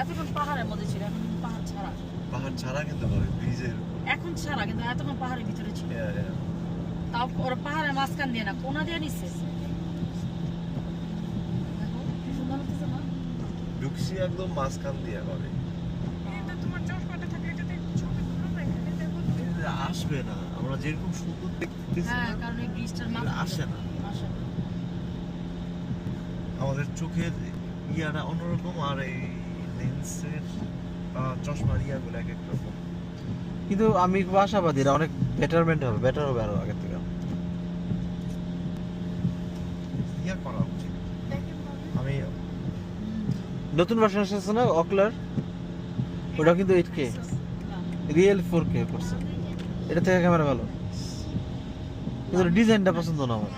এতক্ষণ পাহাড়ের মধ্যে ছিল এখন পাহাড় ছাড়া। পাহাড় ছাড়া কিন্তু ব্রিজের। এখন ছাড়া কিন্তু এতক্ষণ পাহাড়ের ভিতরে ছিল। তাও ওরা পাহাড়ের মাঝখান দিয়ে না কোনা দিয়ে নিচ্ছে? ঢুকছি একদম মাঝখান দিয়ে এটা তোমার চশমাটা থাকে এটাতে ছবি আসবে না আমরা যেরকম সুন্দর দেখতেছি হ্যাঁ না, কারণ এই ব্রিজটার মাথা আসে না। আসে না। আমাদের চোখের ইয়াটা অন্যরকম আর এই লেন্সের চশমার ইয়াগুলো এক এক রকম। কিন্তু আমি আশাবাদী এটা অনেক বেটারমেন্ট হবে বেটার হবে আরও আগের থেকে। ইয়া করা উচিত। আমি নতুন ভার্সন এসেছে না অকলার ওটা কিন্তু eight K real four K করছে। এটা থেকে ক্যামেরা ভালো। কিন্তু ডিজাইনটা পছন্দ না আমার।